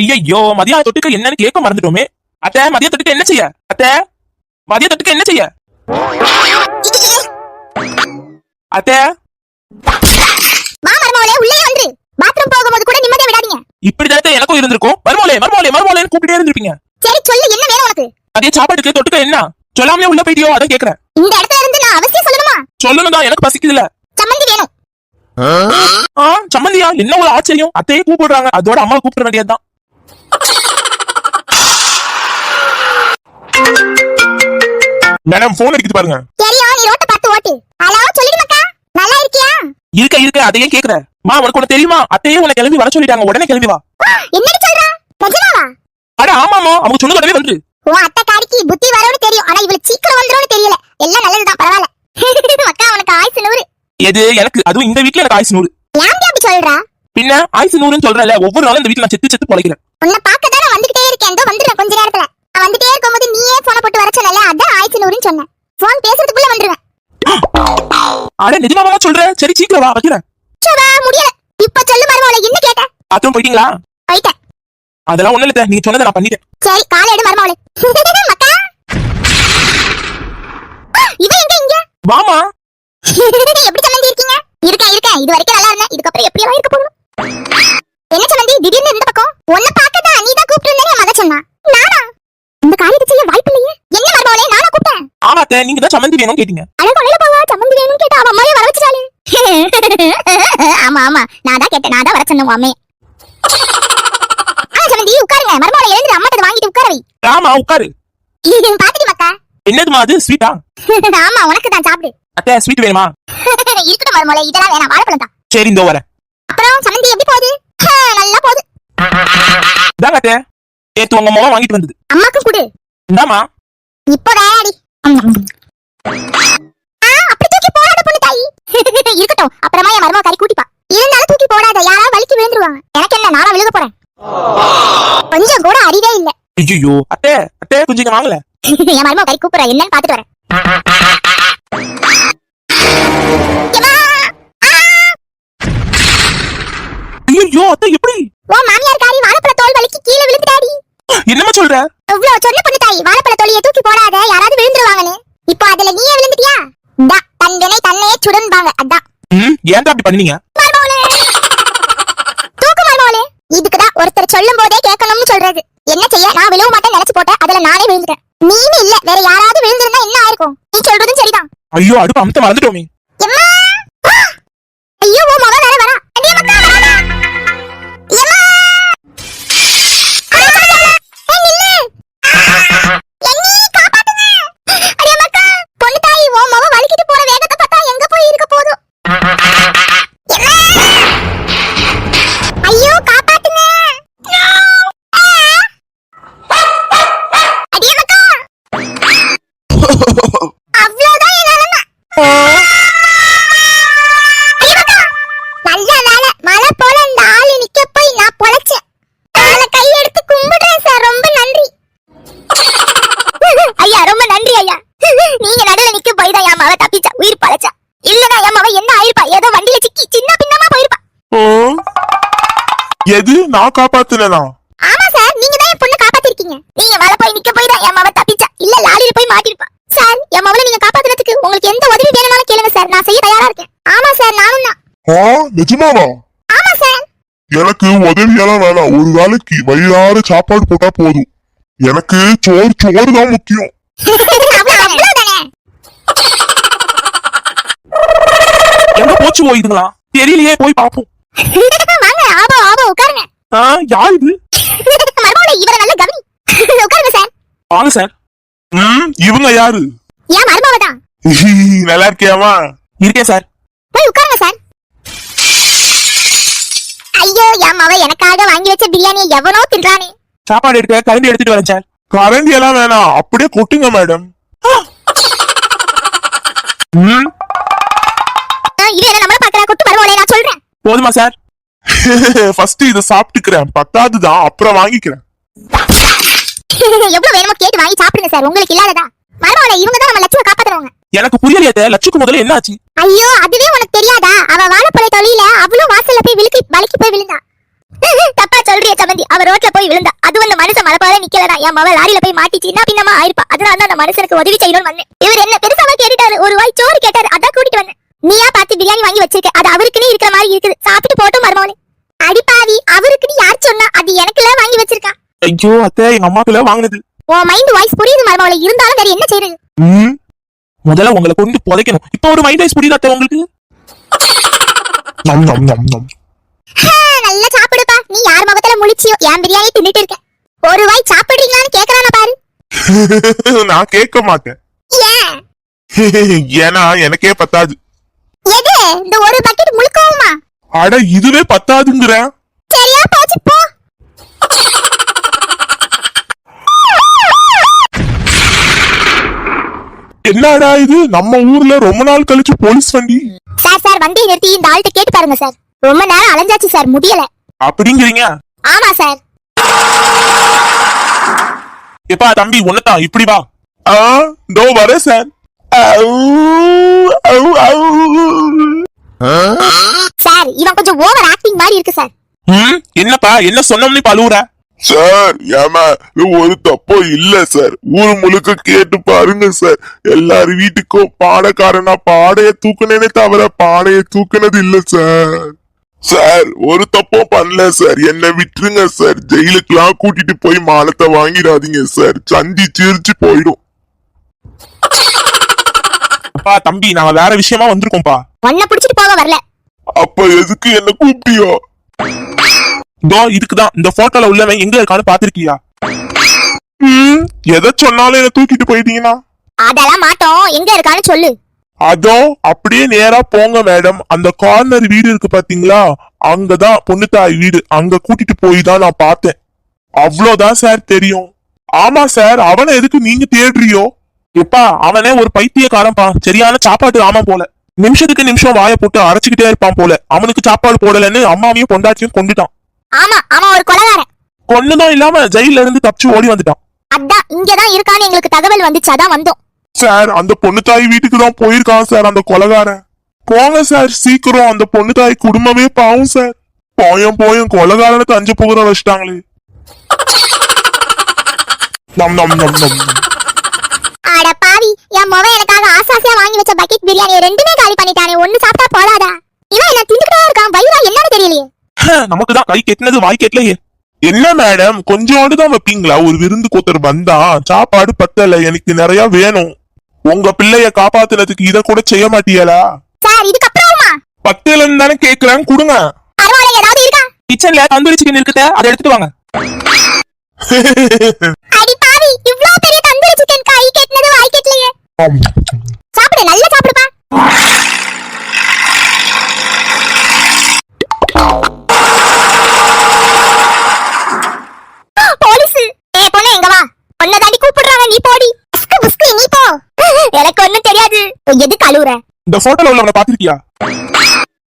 ஐயோ மதிய தொட்டுக்க என்னன்னு கேட்க மறந்துட்டோமே. அத்தை மதிய தொட்டுக்க என்ன செய்ய? அத்தை மதிய தொட்டுக்க என்ன செய்ய? அத்தை. பாத்ரூம் போகும்போது கூட நிம்மதியா விடாதீங்க. இப்படிதான் எனக்கும் இருந்திருக்கும். மருமோலே மருமோலே மருமோலேன்னு கூப்பிட்டே இருந்திருப்பீங்க. சரி சொல்லு என்ன வேணும் உனக்கு? அதே சாப்பாட்டுக்கு தொட்டுக்க என்ன? சொல்லாமலே உள்ள போயிட்டியோ அதான் கேக்குறேன். இந்த இடத்துல இருந்து நான் அவசியம் சொல்லணுமா? சொல்லணும் தான் எனக்கு பசிக்குதுல சம்மந்தி வேணும். சம்மந்தியா? என்ன ஒரு ஆச்சரியம்? அத்தையே கூப்பிடுறாங்க. அதோட அம்மா கூப்பிட வேண்டியதுதான். மேடம் போன் அடிக்குது பாருங்க. தெரியும் நீ ரோட்ட பார்த்து ஓட்டு. ஹலோ சொல்லிடு மக்கா நல்லா இருக்கியா? இருக்க இருக்க அதையே கேக்குறேன் மா உனக்கு ஒண்ணு தெரியுமா? அத்தையே உனக்கு கிளம்பி வர சொல்லிட்டாங்க. உடனே கிளம்பி வா. என்னடி சொல்றா? நிஜமாவா? அட ஆமாமா அவங்க சொன்ன உடனே வந்துரு. உன் அத்தை காரிக்கு புத்தி வரும்னு தெரியும். ஆனா இவளுக்கு சீக்கிரம் வந்துரும்னு தெரியல. எல்லாம் நல்லதுதான் பரவாயில்ல. மக்கா உனக்கு ஆயுசு நூறு. எது எனக்கு? அதுவும் இந்த வீட்ல எனக்கு ஆயுசு நூறு. ஏன் அப்படி சொல்றா? பின்ன ஆயுசு நூறுன்னு சொல்றேன்ல ஒவ்வொரு நாளும் இந்த வீட்ல நான் செத்து செத்து பொழைக்கிறேன். உன்னை பார்க்க தான் நான் வந்துகிட்டே இருக்கேன். இதோ வந்துடுறேன் கொஞ்ச நேரத்துல நான் வந்துட்டே இருக்கும்போது நீயே போன போட்டு வர சொன்னல அதான் ஆயிடுச்சு நூறுன்னு சொன்னேன். போன் பேசுறதுக்குள்ள வந்துருவேன். அட நிஜமாவா சொல்றேன் சரி சீக்கிரம் வா வைக்கிறேன். சுவா, முடியல. இப்ப சொல்லு மருமகளை என்ன கேட்ட பாத்ரூம் போயிட்டீங்களா? போயிட்டேன். அதெல்லாம் ஒண்ணு இல்ல நீங்க சொன்னதை நான் பண்ணிட்டேன். சரி காலை எடு மருமகளே. மக்கா! இவன் எங்க இங்க? வாமா. எப்படி சம்மந்தி இருக்கீங்க? இருக்கேன் இருக்கேன். இது வரைக்கும் நல்லா இருந்தேன். இதுக்கப்புறம் எப்படியோ இருக்க போகணும் என்ன சம்மந்தி? திடீர்னு இந்த பக்கம். உன்னை பார்க்கதான் நீ தான் கூப்பிட்டு இருந்தேன் மத சொன்னா நானா? இந்த காரியத்தை செய்ய வாய்ப்பு இல்லையே என்ன மருமகளே நானா கூப்பிட்டேன். ஆமாத்த நீங்க தான் சம்மந்தி வேணும்னு கேட்டீங்க. அழகு போவா சம்மந்தி வேணும்னு கேட்டா அவன் அம்மாவே வர வச்சிட்டாளே. ஆமா ஆமா. நான் தான் கேட்டேன் நான் தான் வர சொன்னேன் அம்மே. ஆ சம்மந்தி உட்காருங்க. மருமகளை எழுந்து அம்மாட்ட வாங்கிட்டு உட்கார வை. ஆமா உட்காரு. பாத்துட்டு மக்கா என்னதுமா அது? ஸ்வீட்டா ஆமா உனக்கு தான் சாப்பிடு. அத்தை ஸ்வீட் வேணுமா? இருக்கட்டும் மருமலை இதெல்லாம் வேணாம் வாழைப்பழம் தான். சரி இந்த வரேன். அப்புறம் சம்மந்தி எப்படி போகுது? நல்லா போகுது. இதாங்க அத்தை. நேத்து உங்க மாமா வாங்கிட்டு வந்தது. அம்மாக்கும் கொடு. இந்தாமா இப்போ வேறாடி ஆ, அப்படி தூக்கி போடாத பொண்ணு தாயி. இருக்கட்டும் அப்புறமா என் மருமக கறி கூட்டிப்பா. இருந்தாலும் தூக்கி போடாத யாராவது வலிக்கு விழுந்துருவாங்க. எனக்கு என்ன நானா விழுக போறேன்? கொஞ்சம் கூட அறிவே இல்ல. ஐயோ அத்தை கொஞ்சம் இங்க வாங்கல என் மருமக கறி கூப்பிடுற என்னன்னு பாத்துட்டு வரேன்! ஐயோ அத்தை எப்படி? உன் மாமியார் காரி வாழைப்பழ தோல் வலிக்கு கீழே விழுந்துட்டாடி. என்னமா சொல்ற? இவ்வளவு சொன்ன பொண்ணு தாய்? வாழைப்பழ தோலியை தூக்கி போடாத யாராவது விழுந்துருவாங்கன்னு. இப்போ அதுல நீயே விழுந்துட்டியா? தா தன் வினை தன்னையே சுடுன்பாங்க. அதான். ம் ஏன்டா அப்படி பண்ணீங்க. தூக்கு மருமகளே. இதுக்குதான் ஒருத்தர் சொல்லும் போதே கேட்கணும்னு சொல்றது. என்ன செய்ய? நான் விழுவ மாட்டேன்னு நினைச்சு போட்டேன் அதுல நானே விழுந்துட்டேன். நீனு இல்ல வேற யாராவது விழுந்திருந்தா என்ன ஆயிருக்கும்? நீ சொல்றதும் சரிதான். ஐயோ அடுப்பு அமுத்த மறந்துட்டோமே! ஐயோ உன் மகன் எது நான் காப்பாத்துனா ஆமா சார் நீங்க தான் என் பொண்ணு காப்பாத்திருக்கீங்க. நீங்க மேல போய் நிக்க போய் தான் என் மாவ தப்பிச்சா. இல்ல லாரியில போய் மாட்டிருப்பா. சார் என் மாவள நீங்க காப்பாத்துறதுக்கு உங்களுக்கு எந்த உதவி வேணும்னாலும் கேளுங்க சார். நான் செய்ய தயாரா இருக்கேன். ஆமா சார் நானும் தான். ஆ நிஜமாவா? ஆமா சார். எனக்கு உதவியெல்லாம் வேணாம். ஒரு வேளைக்கு வயிறார சாப்பாடு போட்டா போதும். எனக்கு சோறு சோறு தான் முக்கியம். எங்க போச்சு போயிருங்களா தெரியலையே போய் பாப்போம். ஆபோ உட்காருங்க. ஆ யார் இது? மருமகளே இவரை நல்ல கவனி. உட்காருங்க சார். வாங்க சார். ம் இவங்க யாரு? ஏன் மருமக தான். நல்லா இருக்கியாமா இருக்கேன் சார். போய் உட்காருங்க சார். ஐயோ என் மவ எனக்காக வாங்கி வச்ச பிரியாணியை எவனோ தின்றானே. சாப்பாடு எடுக்க கரண்டி எடுத்துட்டு வரேன் சார். கரண்டி எல்லாம் வேணாம். அப்படியே கொட்டுங்க மேடம். இது என்ன நம்மள பாக்குறா கொட்டு மருமகளே நான் சொல்றேன். போதுமா சார்? ஃபர்ஸ்ட் இத சாப்பிட்டுக்கிறேன். பத்தாதுதான் அப்புறம் வாங்கிக்கிறேன். எவ்வளவு வேணுமோ கேட்டு வாங்கி சாப்பிடுங்க சார். உங்களுக்கு இல்லாததா? மருமகளே இவங்க தான் நம்ம லட்சும காப்பாத்துறவங்க. எனக்கு புரியலையே. லட்சுக்கு முதல்ல என்ன ஆச்சு ஐயோ அதுவே உனக்கு தெரியாதா? அவ வாழைப்பழ தொழில அவளும் வாசல்ல போய் விழுக்கி வலிக்கு போய் விழுந்தா. தப்பா சொல்றிய சமந்தி. அவ ரோட்ல போய் விழுந்தா. அது அந்த மனுஷன் மலை போல நிக்கலடா. என் மவ லாரியில போய் மாட்டிச்சு. என்ன பின்னமா ஆயிருப்பா. அதனால தான் அந்த மனுஷனுக்கு உதவி செய்யணும்னு வந்தேன். இவர் என்ன பெருசாவா கேட்டுட்டாரு. ஒரு வாய் சோறு கேட்டாரு. அதான் கூட்டிட்டு வந்தேன். நீயா பார்த்து பிரியாணி வாங்கி வச்சிருக்க. அது அவருக்குன்னு இருக்கிற மாதிரி இருக்குது. சாப்பிட்டு போட்டும் மருமவனே. அடிப்பாவி அவருக்குன்னு யார் சொன்னா அது எனக்குல வாங்கி வச்சிருக்கா? ஐயோ அத்தை எங்க அம்மாக்குள்ள வாங்கினது. உன் மைண்ட் வாய்ஸ் புரியுது மருமவளை இருந்தாலும் வேற என்ன செய்யறது ம். முதல்ல உங்களை கொண்டு புதைக்கணும். இப்போ ஒரு மைண்ட் வைஸ் புரியுதா அத்தை உங்களுக்கு? நம் நம் நம் நல்லா சாப்பிடுப்பா. நீ யார் முகத்துல முழிச்சியோ என் பிரியாணி தின்னுட்டு இருக்க. ஒரு வாய் சாப்பிடுறீங்களான்னு கேக்குறானா பாரு. நான் கேட்க மாட்டேன். ஏன்? ஏன்னா எனக்கே பத்தாது. எது? இந்த ஒரு பக்கெட் முழுக்கவுமா? அட இதுவே பத்தாதுங்கிறேன் சரியா போச்சு போ. என்னடா இது? நம்ம ஊர்ல ரொம்ப நாள் கழிச்சு போலீஸ் வண்டி. சார் சார் வண்டியை நிறுத்தி இந்த ஆள்கிட்ட கேட்டு பாருங்க சார். ரொம்ப நேரம் அலைஞ்சாச்சு சார். முடியல. அப்படிங்கிறீங்க? ஆமா சார். எப்பா தம்பி ஒன்னதான் இப்படி வா. ஆ இதோ வரேன் சார். அவு, அவு, அவு. சார் இவன் கொஞ்சம் ஓவர் ஆக்டிங் மாதிரி இருக்கு சார். ம்? என்னப்பா என்ன சொன்னோம்னு இப்ப அழுவுற? சார் ஏமா ஒரு தப்பும் இல்ல சார். ஊர் முழுக்க கேட்டு பாருங்க சார். எல்லார் வீட்டுக்கும் பாடக்காரனா பாடைய தூக்குனேனே தவிர பாடைய தூக்குனது இல்ல சார். சார் ஒரு தப்பும் பண்ணல சார். என்ன விட்டுருங்க சார். ஜெயிலுக்குலாம் கூட்டிட்டு போய் மானத்தை வாங்கிடாதீங்க சார். சந்தி சிரிச்சு போயிடும். அப்பா தம்பி நாங்க வேற விஷயமா வந்திருக்கோம்ப்பா. உன்னை புடிச்சிட்டு போக வரல. அப்ப எதுக்கு என்ன கூப்பிட்டியோ? இதோ இதுக்குதான். இந்த போட்டோல உள்ளவன் எங்க இருக்கான்னு பாத்திருக்கியா ம், எதை சொன்னாலும் என்ன தூக்கிட்டு போயிட்டீங்கன்னா? அதெல்லாம் மாட்டோம். எங்க இருக்கான்னு சொல்லு. அதோ அப்படியே நேரா போங்க மேடம். அந்த கார்னர் வீடு இருக்கு பாத்தீங்களா? அங்கதான் பொண்ணு தாய் வீடு. அங்க கூட்டிட்டு போய் தான் நான் பார்த்தேன். அவ்வளவுதான் சார் தெரியும். ஆமா சார் அவனை எதுக்கு நீங்க தேடுறியோ? எப்பா அவனே ஒரு பைத்தியக்காரன்பா சரியான சாப்பாட்டு ஆமா போல. நிமிஷத்துக்கு நிமிஷம் வாயை போட்டு அரைச்சுக்கிட்டே இருப்பான் போல. அவனுக்கு சாப்பாடு போடலன்னு அம்மாவையும் பொண்டாட்டியும் கொண்டுட்டான். ஆமா அவன் ஒரு கொலகாரன். கொன்னதும் இல்லாம ஜெயில இருந்து தப்பிச்சு ஓடி வந்துட்டான். அதான் இங்கதான் இருக்கான்னு எங்களுக்கு தகவல் வந்துச்சு அதான் வந்தோம். சார் அந்த பொண்ணு தாய் வீட்டுக்கு தான் போயிருக்கான் சார் அந்த கொலகாரன். போங்க சார் சீக்கிரம் அந்த பொண்ணு தாய் குடும்பமே பாவம் சார். போயும் போயும் கொலகாரனை தஞ்சு புகுற வச்சிட்டாங்களே. நம் நம் நம் நம். அட என் மொவ எனக்காக ஆசாசியா வாங்கி வச்ச பக்கெட் பிரியாணி ரெண்டுமே காலி பண்ணிட்டானே ஒண்ணு சாப்பிட்டா போதாதா? இவன் என்ன திண்டுக்கிட்டே இருக்கான் வயிறா என்னன்னு தெரியலையே. நமக்கு தான் கை கெட்டினது வாய் கெட்டலையே. என்ன மேடம் கொஞ்சோண்டு தான் வைப்பீங்களா? ஒரு விருந்து ஒருத்தர் வந்தா சாப்பாடு பத்தல எனக்கு நிறைய வேணும். உங்க பிள்ளைய காப்பாத்துனதுக்கு இத கூட செய்ய மாட்டியலா? சார் இதுக்கப்புறமா? பத்தலன்னு தானே கேக்குறேன் கொடுங்க. பரவாயில்ல ஏதாவது இருக்கா? கிச்சன்ல தந்தூரி சிக்கன் இருக்குத அதை எடுத்துட்டு வாங்க. அடி பாவி இவ்ளோ பெரிய சாப்பிடு நல்லா சாப்பிடுப்பா. போலீஸ். ஏ பொண்ணு எங்க வா. பொண்ணை தாண்டி கூப்பிடுறாங்க நீ போடி. புஸ்கு புஸ்கு நீ போ. எனக்கு ஒண்ணும் தெரியாது. எதுக்கு அழுவுற? இந்த போட்டோல உள்ளவனை பாத்திருக்கியா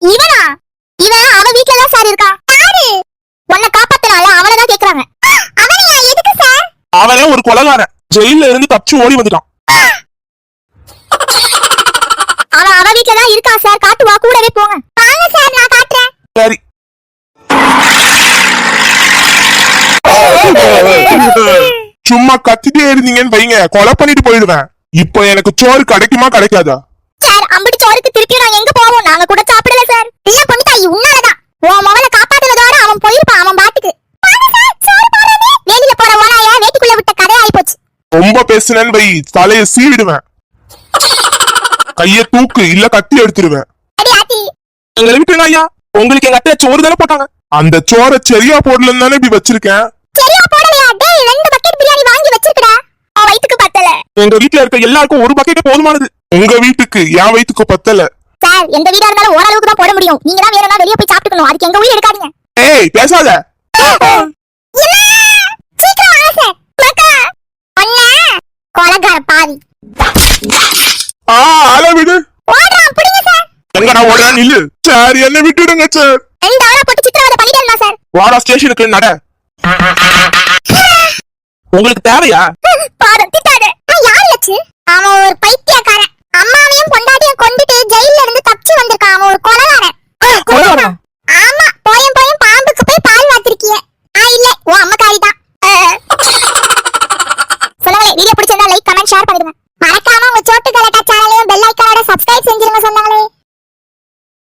இவனா? இவன் அவ வீட்ல தான் சார் இருக்கான் யாரு? உன்னை காப்பாத்தனால அவனை தான் கேக்குறாங்க. அவனையா? எதுக்கு சார்? அவனே ஒரு கொலகாரன். ஜெயில இருந்து தப்பிச்சு ஓடி வந்துட்டான். அவன் அவ வீட்ல தான் இருக்கான் சார் காட்டு வா கூடவே போங்க. வாங்க சார் நான் காட்டுறேன். சரி. சும்மா கத்திட்டே இருந்தீங்கன்னு வைங்க. கொலை பண்ணிட்டு போயிடுவேன். இப்போ எனக்கு சோறு கிடைக்குமா கிடைக்காதா? சார் அம்படி சோறுக்கு திருப்பி நான் எங்க போவோம்? நாங்க கூட சாப்பிடல சார் இல்ல பொண்ணு தாயி உன்னாலதான். உன் மவளை காப்பாத்துனதோட அவன் போயிருப்பான் அவன் பாட்டுக்கு. வேலியில போற ஓனாய வேட்டிக்குள்ள விட்ட கதை ஆயி போச்சு. ரொம்ப பேசுனேன்னு வை. தலைய சீவிடுவேன். கைய தூக்கு இல்ல கத்தி எடுத்துருவேன். எங்களை விட்டுருங்க ஐயா? உங்களுக்கு எங்க அத்தை சோறு தானே போட்டாங்க? அந்த சோறை சரியா போடலன்னு தானே இப்படி வச்சிருக்கேன். சரியா போடலையா? டேய் ரெண்டு பக்கெட் பிரியாணி வாங்கி வச்சிருக்கடா. அவன் வயித்துக்கு பத்தல. எங்க வீட்ல இருக்க எல்லாருக்கும் ஒரு பக்கெட் போதுமானது. உங்க வீட்டுக்கு என் வயித்துக்கு பத்தல. சார் எந்த வீடா இருந்தாலும் ஓரளவுக்கு தான் போட முடியும். நீங்க தான் வேணும்னா வெளிய போய் சாப்பிட்டுக்கணும். அதுக்கு எங்க உயிர் எடுக்காதீங்க. ஏய் பேசாத! சீக்கிரம் வாங்க சார். கொலகார பாவி ஆ ஆள விடு ஓடுறான் பிடிங்க சார் ஓடுறேன் நில்லு. சார் என்ன விட்டுடுங்க சார். ரெண்டு அவரை போட்டு சித்திரவதை பண்ணிட்டேன்மா சார்? வாடா ஸ்டேஷனுக்கு நட. உங்களுக்கு தேவையா? பாதம் திட்டாத. நான் யார் லட்சு அவன் ஒரு பைத்தியக்காரன்.